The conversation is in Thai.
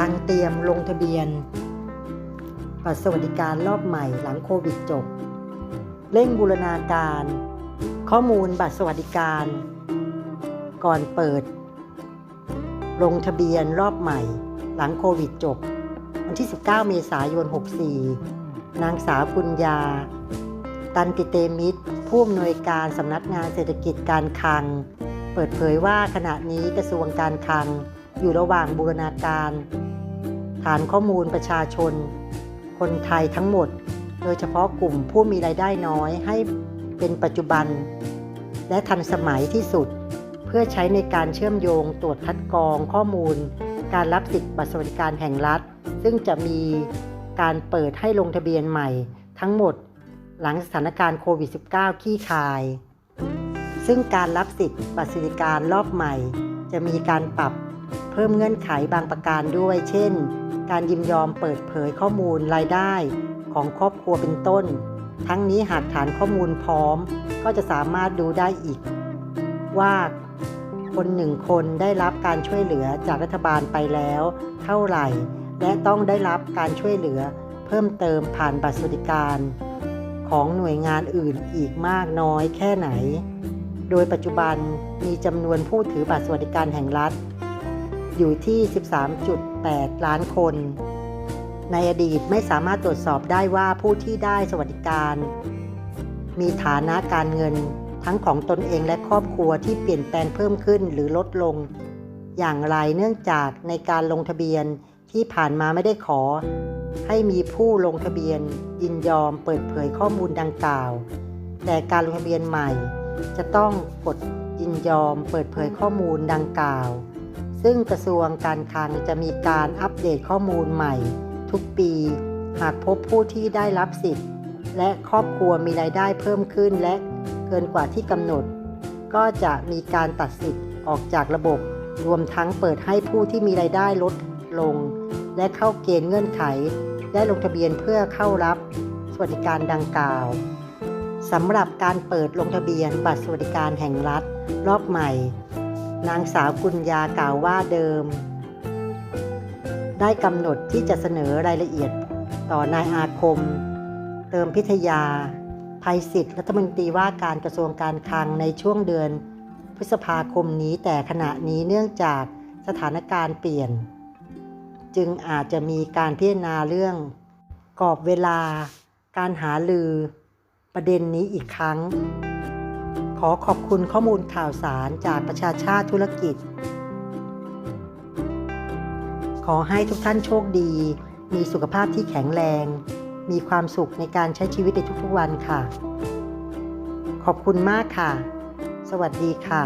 ทางเตรียมลงทะเบียนบัตรสวัสดิการรอบใหม่หลังโควิดจบ เร่งบูรณาการ ข้อมูลบัตรสวัสดิการ ก่อนเปิด ลงทะเบียนรอบใหม่ หลังโควิดจบ วันที่ 19 เมษายน 64 นางสาวกุญญา ตันติเตมิตร ผู้อำนวยการสำนักงานเศรษฐกิจการคลัง เปิดเผยว่าขณะนี้กระทรวงการคลัง อยู่ระหว่างบูรณาการ ฐานข้อมูลประชาชน คนไทยทั้งหมด โดยเฉพาะกลุ่มผู้มีรายได้น้อยให้เป็นปัจจุบัน และทันสมัยที่สุด เพื่อใช้ในการเชื่อมโยงตรวจคัดกรองข้อมูล การรับสิทธิบัตรสวัสดิการแห่งรัฐ ซึ่งจะมีการเปิดให้ลงทะเบียนใหม่ทั้งหมดหลังสถานการณ์โควิด -19 ขี้คาย ซึ่งการรับสิทธิ์บัตรสวัสดิการรอบใหม่ จะมีการปรับ พิ่มเงื่อนไขบางประการด้วย เช่น การยินยอมเปิดเผยข้อมูลรายได้ของครอบครัวเป็นต้น ทั้งนี้หากฐานข้อมูลพร้อม ก็จะสามารถดูได้อีก ว่าคนหนึ่งคนได้รับการช่วยเหลือจากรัฐบาลไปแล้ว เท่าไหร่ และต้องได้รับการช่วยเหลือ เพิ่มเติมผ่านบัตรสวัสดิการ ของหน่วยงานอื่นอีกมากน้อยแค่ไหน โดยปัจจุบันมีจำนวนผู้ถือบัตรสวัสดิการแห่งรัฐ อยู่ที่ 13.8 ล้านคน ในอดีตไม่สามารถตรวจสอบได้ว่าผู้ที่ได้สวัสดิการ มีฐานะการเงินทั้งของตนเองและครอบครัวที่เปลี่ยนแปลงเพิ่มขึ้นหรือลดลง อย่างไรเนื่องจากในการลงทะเบียนที่ผ่านมาไม่ได้ขอ ให้มีผู้ลงทะเบียน ยินยอมเปิดเผยข้อมูลดังกล่าว แต่การลงทะเบียนใหม่ จะต้องกดยินยอมเปิดเผยข้อมูลดังกล่าว ซึ่งกระทรวงการคลังจะมีการอัปเดตข้อมูลใหม่ ทุกปี หากพบผู้ที่ได้รับสิทธิ์ และครอบครัวมีรายได้เพิ่มขึ้นและเกินกว่าที่กำหนด ก็จะมีการตัดสิทธิ์ออกจากระบบ รวมทั้งเปิดให้ผู้ที่มีรายได้ลดลง และเข้าเกณฑ์เงื่อนไขได้ลงทะเบียนเพื่อเข้ารับสวัสดิการดังกล่าวสำหรับการเปิดลงทะเบียนบัตรสวัสดิการแห่งรัฐรอบใหม่ นางสาวกุญญากล่าวว่าเดิม ได้กำหนดที่จะเสนอรายละเอียดต่อนายอาคม เติมพิทยาภัยศิษย์รัฐมนตรีว่าการกระทรวงการคลังในช่วงเดือน พฤษภาคมนี้แต่ขณะนี้เนื่องจากสถานการณ์เปลี่ยน จึงอาจจะมีการพิจารณาเรื่องกรอบเวลา การหาลือ ประเด็นนี้อีกครั้ง ขอขอบคุณข้อมูลข่าวสารจากประชาชาติธุรกิจ ขอให้ทุกท่านโชคดี มีสุขภาพที่แข็งแรง มีความสุขในการใช้ชีวิตในทุกๆวันค่ะ ขอบคุณมากค่ะ สวัสดีค่ะ